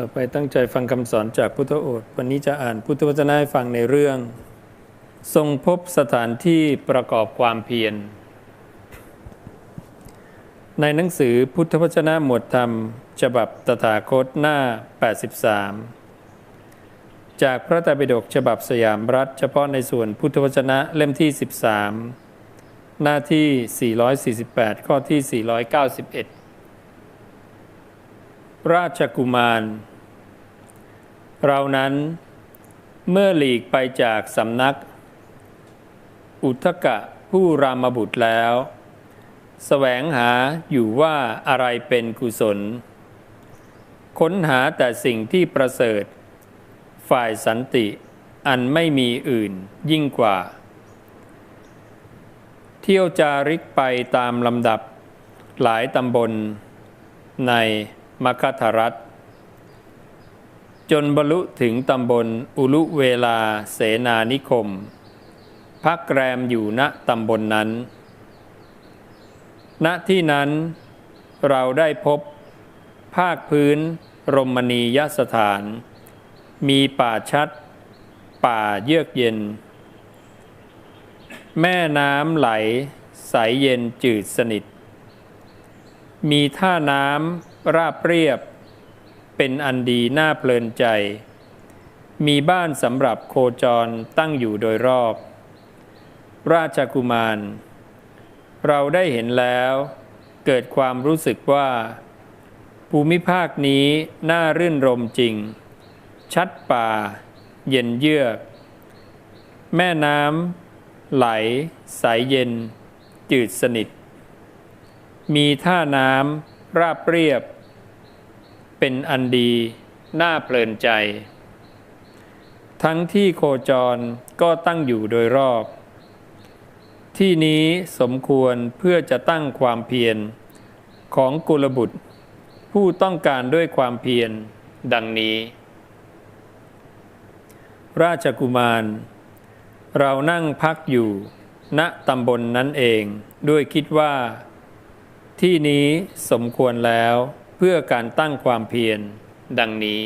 ต่อไปตั้งใจฟังคำสอนจากพุทธโอษฐ์วันนี้จะอ่านพุทธวจนะให้ฟังในเรื่อง ทรงพบสถานที่ประกอบความเพียร ในหนังสือพุทธวจนะหมวดธรรม ฉบับตถาคตหน้า 83 จากพระไตรปิฎกฉบับสยามรัฐ เฉพาะในส่วนพุทธวจนะเล่มที่ 13 หน้าที่ 448 ข้อที่ 491 ราชกุมาร เรานั้นเมื่อหลีกไปจากสำนัก อุทกะผู้รามบุตรแล้วแสวงหาอยู่ว่าอะไรเป็นกุศล ค้นหาแต่สิ่งที่ประเสริฐ ฝ่ายสันติอันไม่มีอื่นยิ่งกว่า เที่ยวจาริกไปตามลำดับหลายตำบลใน มคธรัฐ จนบรรลุถึงตำบลอุลุเวลาเสนานิคม พักแรมอยู่ณตำบลนนั้น ณที่นั้นเราได้พบ ภาคพื้นรมณียสถาน มีป่าชัด ป่าเยือกเย็น แม่น้ำไหลใสเย็นจืดสนิท มีท่าน้ำ ราบเรียบ เป็นอันดีน่าเพลินใจ มีบ้านสำหรับโคจรตั้งอยู่โดยรอบ ราชกุมาร เราได้เห็นแล้ว เกิดความรู้สึกว่า ภูมิภาคนี้น่ารื่นรมจริง ชัดป่า เย็นเยือก แม่น้ำไหลใสเย็น จืดสนิทมีท่าน้ำราบเรียบ เป็นอันดีน่าเพลินใจ ทั้งที่โคจรก็ตั้งอยู่โดยรอบ ที่นี้สมควรเพื่อจะตั้งความเพียรของกุลบุตร ผู้ต้องการด้วยความเพียรดังนี้ ราชกุมาร เรานั่งพักอยู่ ณตำบลนนั้นเองด้วยคิดว่า ที่นี้สมควรแล้ว เพื่อการตั้งความเพียรดังนี้